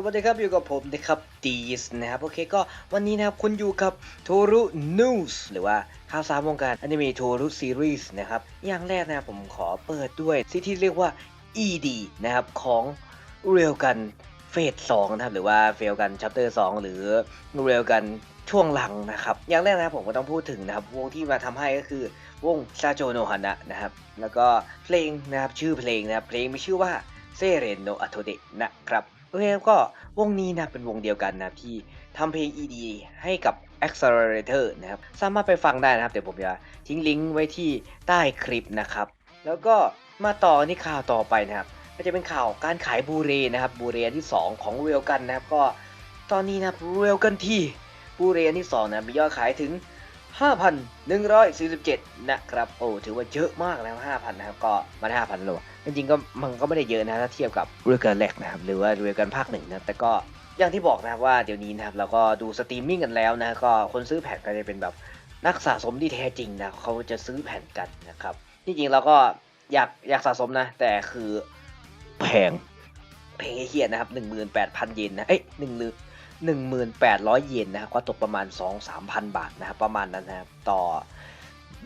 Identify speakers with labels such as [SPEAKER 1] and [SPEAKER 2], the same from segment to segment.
[SPEAKER 1] สวัสดีครับอยู่กับผมนะครับดีสนะครับโอเคก็วันนี้นะครับคุณอยู่กับโทรุนิวส์หรือว่าข่าวสารวงการอนิเมะโทรุซีรีส์นะครับอย่างแรกนะครับผมขอเปิดด้วยซีที่เรียกว่า ED นะครับของเรียลกันเฟสสองนะครับหรือว่าเฟลกันชัปเตอร์สองหรือเรียลกันช่วงหลังนะครับ อย่างแรกนะครับผมก็ต้องพูดถึงนะครับวงที่มาทำให้ก็คือวงซาโจโนฮานะนะครับแล้วก็เพลงนะครับชื่อเพลงนะครับเพลงมีชื่อว่าเซเรนโนอัโตเดนะครับ โอเคก็วงนี้นะเป็นวงเดียวกันนะที่ทำเพลง ED ให้กับ Accelerator นะครับ สามารถไปฟังได้นะครับ เดี๋ยวผมจะทิ้งลิงก์ไว้ที่ใต้คลิปนะครับ แล้วก็มาต่อที่ข่าวต่อไปนะครับก็จะเป็นข่าวการขายบูเรนะครับบูเรอันที่ 2 ของเรลกันนะครับก็ตอนนี้นะเรลกันที่บูเรอันที่2นะมียอดขายถึง 5,147 นะครับ โอ้ถือว่าเยอะมากแล้ว 5,000 นะครับ ก็มัน5,000โลจริงๆก็มันก็ไม่ได้เยอะนะถ้าเทียบกับเรือกันแรกนะครับ หรือว่าเรือกันภาคหนึ่งนะแต่ก็อย่างที่บอกนะครับว่าเดี๋ยวนี้นะครับเราก็ดูสตรีมมิ่งกันแล้วนะก็คนซื้อแผ่นก็จะเป็นแบบนักสะสมที่แท้จริงนะเขาจะซื้อแผ่นกันนะครับที่จริงเราก็อยากอยากสะสมนะ แต่คือแพงแพงเฮียนะครับ18,000เยนนะเอ้ยหนึ่งหรือ 1,800 เยนนะครับก็ตกประมาณ 2-3,000 บาทนะครับประมาณนั้นนะครับต่อ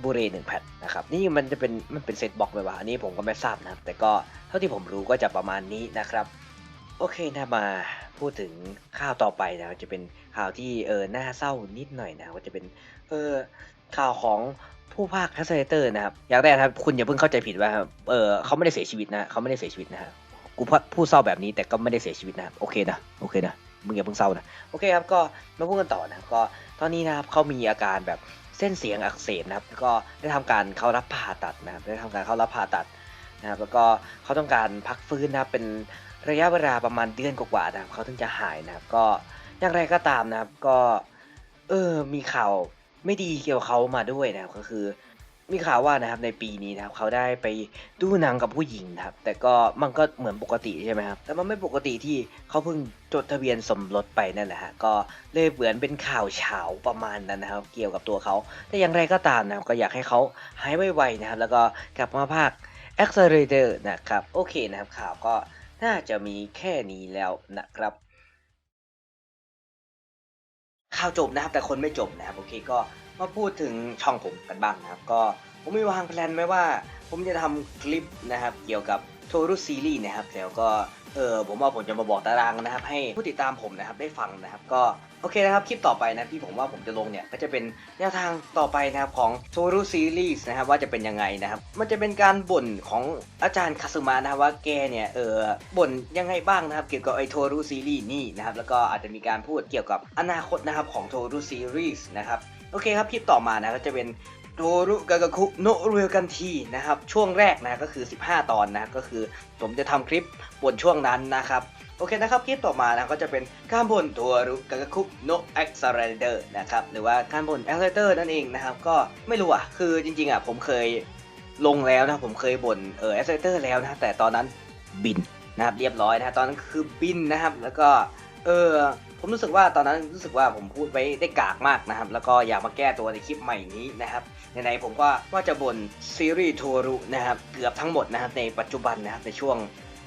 [SPEAKER 1] บูเรหนึ่งแผ่นนะครับนี่มันจะเป็นมันเป็นเซตบ็อกไหมวะอันนี้ผมก็ไม่ทราบนะครับ แต่ก็เท่าที่ผมรู้ก็จะประมาณนี้นะครับ โอเคนะมาพูดถึงข่าวต่อไปนะจะเป็นข่าวที่เออน่าเศร้านิดหน่อยนะก็จะเป็นเออข่าวของผู้ภาคทัสเซเตอร์นะครับอย่างแรกครับคุณอย่าเพิ่งเข้าใจผิดว่าเออเขาไม่ได้เสียชีวิตนะเขาไม่ได้เสียชีวิตนะฮะกูพูดเศร้าแบบนี้แต่ก็ไม่ได้เสียชีวิตนะโอเคนะโอเคนะ มึงอย่าเพิ่งเศร้านะโอเคครับก็มาพูดกันต่อนะครับก็ตอนนี้นะครับเขามีอาการแบบเส้นเสียงอักเสบนะครับแล้วก็ได้ทำการเข้ารับผ่าตัดนะครับได้ทำการเข้ารับผ่าตัดนะครับแล้วก็เขาต้องการพักฟื้นนะครับเป็นระยะเวลาประมาณเดือนกว่าๆนะครับเขาถึงจะหายนะครับก็อย่างไรก็ตามนะครับก็เออมีข่าวไม่ดีเกี่ยวกับเขามาด้วยนะครับก็คือ มีข่าวว่านะครับในปีนี้นะครับเขาได้ไปดูหนังกับผู้หญิงนะครับ แต่ก็มันก็เหมือนปกติใช่ไหมครับ แต่มันไม่ปกติที่เขาเพิ่งจดทะเบียนสมรสไปนั่นแหละฮะก็เลยเหมือนเป็นข่าวเฉาประมาณนั้นนะครับ เกี่ยวกับตัวเขา แต่อย่างไรก็ตามนะครับก็อยากให้เขาหายไวๆนะครับ แล้วก็กลับมาภาค Accelerator นะครับ โอเคนะครับข่าวก็น่าจะมีแค่นี้แล้วนะครับข่าวจบนะครับแต่คนไม่จบนะครับโอเคก็ มาพูดถึงช่องผมกันบ้างนะครับ ก็ผมมีวางแผนไว้ว่า ผมจะทำคลิปนะครับ เกี่ยวกับโทรุซีรีส์นะครับ แล้วก็เออผมว่าผมจะมาบอกตารางนะครับ ให้ผู้ติดตามผมนะครับได้ฟังนะครับ ก็โอเคนะครับคลิปต่อไปนะที่ผมว่าผมจะลงเนี่ยก็จะเป็นแนวทางต่อไปนะครับของโทรุซีรีส์นะครับว่าจะเป็นยังไงนะครับ มันจะเป็นการบ่นของอาจารย์คาสึมะนะครับว่าแกเนี่ยเออบ่นยังไงบ้างนะครับ เกี่ยวกับไอโทรุซีรีส์นี่นะครับแล้วก็อาจจะมีการพูดเกี่ยวกับอนาคตนะครับของโทรุซีรีส์นะครับ โอเคครับคลิปต่อมานะก็จะเป็นโทรุกากาคุโนเรียกันทีนะครับช่วงแรกนะก็คือ 15 ตอนนะก็คือผมจะทำคลิปบนช่วงนั้นนะครับโอเคนะครับคลิปต่อมานะก็จะเป็นการบ่นโทรุกากาคุโนแอ็กซ์เรเดอร์นะครับหรือว่าการบนแอ็กซ์เรเดอร์นั่นเองนะครับก็ไม่รู้อะคือจริงๆอะผมเคยลงแล้วนะผมเคยบ่นเออแอ็กซ์เรเดอร์แล้วนะแต่ตอนนั้นบินนะครับเรียบร้อยนะตอนนั้นคือบินนะครับแล้วก็เออ ผมรู้สึกว่าตอนนั้นรู้สึกว่าผมพูดไว้ได้กากมากนะครับ แล้วก็อยากมาแก้ตัวในคลิปใหม่นี้นะครับไหนๆผมก็ว่าจะบนซีรีส์โทรุนะครับเกือบทั้งหมดนะครับในปัจจุบันนะครับในช่วง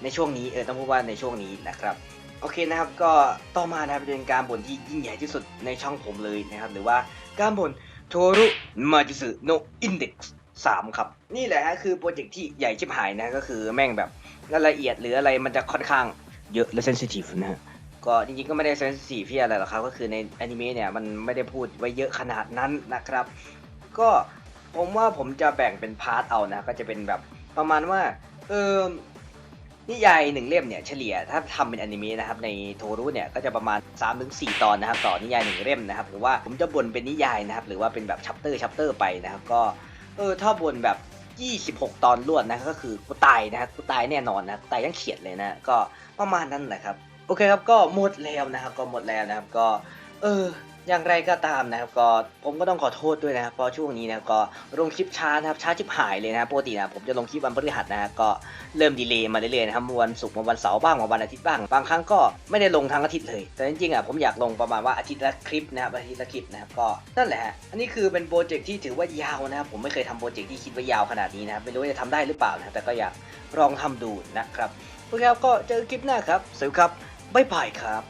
[SPEAKER 1] ในช่วงนี้เออต้องพูดว่าในช่วงนี้นะครับโอเคนะครับก็ต่อมานะครับเป็นการบ่นที่ยิ่งใหญ่ที่สุดในช่องผมเลยนะครับ หรือว่าการบ่นโทรุมาจิสึโนอินเด็กซ์สามครับ นี่แหละฮะคือโปรเจกต์ที่ใหญ่ชิบหายนะก็คือแม่งแบบรายละเอียดหรืออะไรมันจะค่อนข้างเยอะและเซนซิทีฟนะฮะ ก็จริงๆก็ไม่ได้เซนซิทีฟที่อะไรหรอกครับ ก็คือในอนิเมะเนี่ยมันไม่ได้พูดไว้เยอะขนาดนั้นนะครับ ก็ผมว่าผมจะแบ่งเป็นพาร์ทเอานะ ก็จะเป็นแบบประมาณว่า เออนิยายหนึ่งเล่มเนี่ยเฉลี่ยถ้าทำเป็นอนิเมะนะครับในโทรุเนี่ยก็จะประมาณ 3-4 ตอนนะครับต่อนิยายหนึ่งเล่มนะครับหรือว่าผมจะบ่นเป็นนิยายนะครับหรือว่าเป็นแบบชัปเตอร์ชัปเตอร์ไปนะครับก็เออถ้าบ่นแบบ 26 ตอนรวดนะก็คือกูตายนะครับกูตายแน่นอนนะตายยังเขียดเลยนะก็ประมาณนั้นแหละครับ โอเคครับก็หมดแล้วนะครับก็หมดแล้วนะครับก็ เอออย่างไรก็ตามนะครับก็ผมก็ต้องขอโทษด้วยนะครับเพราะช่วงนี้นะก็ลงคลิปช้านะครับช้าชิบหายเลยนะครับปกตินะผมจะลงคลิปวันพฤหัสนะครับก็เริ่มดีเลย์มาเรื่อยๆนะครับวันศุกร์วันเสาร์บ้างวันอาทิตย์บ้างบางครั้งก็ไม่ได้ลงทั้งอาทิตย์เลย แต่จริงๆอะผมอยากลงประมาณว่าอาทิตย์ละคลิปนะครับอาทิตย์ละคลิปนะครับก็นั่นแหละอันนี้คือเป็นโปรเจกต์ที่ถือว่ายาวนะครับผมไม่เคยทำโปรเจกต์ที่คิดว่ายาวขนาดนี้นะครับไม่รู้ว่าจะทำได้หรือเปล่านะแต่ก็อยากลองทำดูนะครับโอเคครับก็เจอคลิปหน้าครับสวัสดีครับ บ๊ายบายครับ